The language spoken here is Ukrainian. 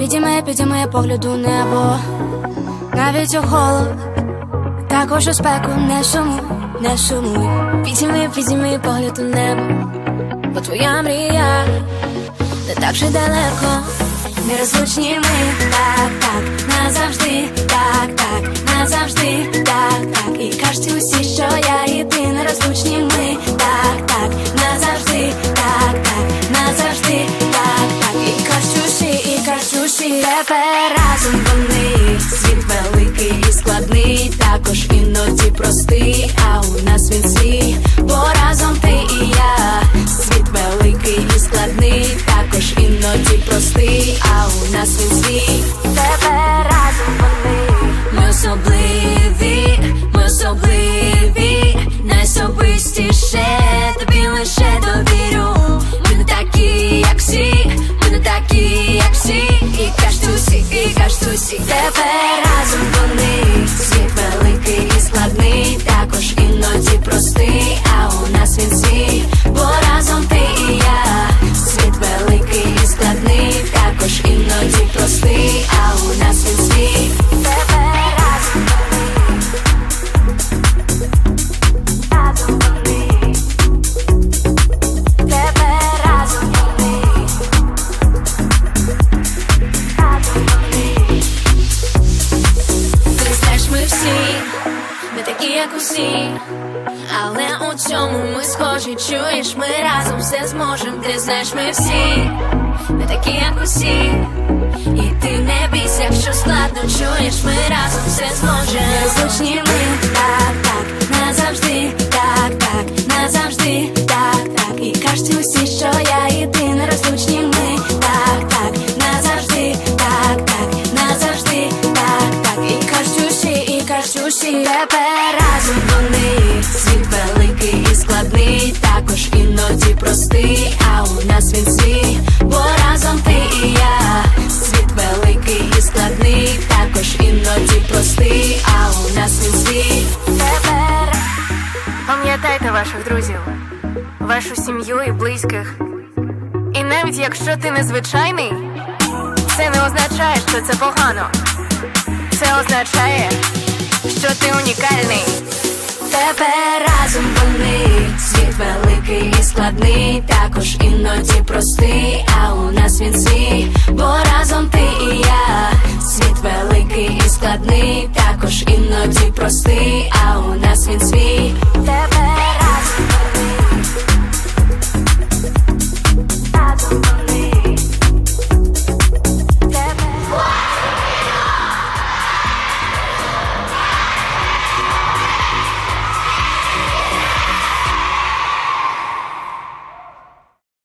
Підійми, підійми погляду небо, навіть у холод, також у спеку. Не сумуй, не сумуй. Підійми, підійми погляд у небо, бо твоя мрія не так же далеко. Нерозлучні ми, так, так, назавжди, так, так, назавжди, так, так. І кажуть усі, що я і ти нерозлучні ми, так, так, назавжди, так, так, назавжди, тепер разом вони. Світ великий і складний, також іноді простий, а у нас він свій, бо разом ти і я. Світ великий і складний, також іноді простий, а у нас він свій. Кажуть усі. Ми всі не такі, як усі, але у цьому ми схожі, чуєш, ми разом все зможем. Ти знаєш, ми всі. Не такі, як усі, і ти не бійся, якщо складно чуєш, ми разом все зможем. Нерозлучні ми, так, так, назавжди, так, так, назавжди, і кажуть тепер разом вони. Світ великий і складний, також іноді простий, а у нас він свій, бо разом ти і я. Світ великий і складний, також іноді простий, а у нас він свій. Тепер Пам'ятайте ваших друзів, вашу сім'ю і близьких. І навіть якщо ти незвичайний, це не означає, що це погано. Це означає, що ти унікальний. Тепер разом вони світ великий і складний, також іноді простий, а у нас він свій, бо разом ти і я. Світ великий і складний, також іноді простий, а у нас він свій.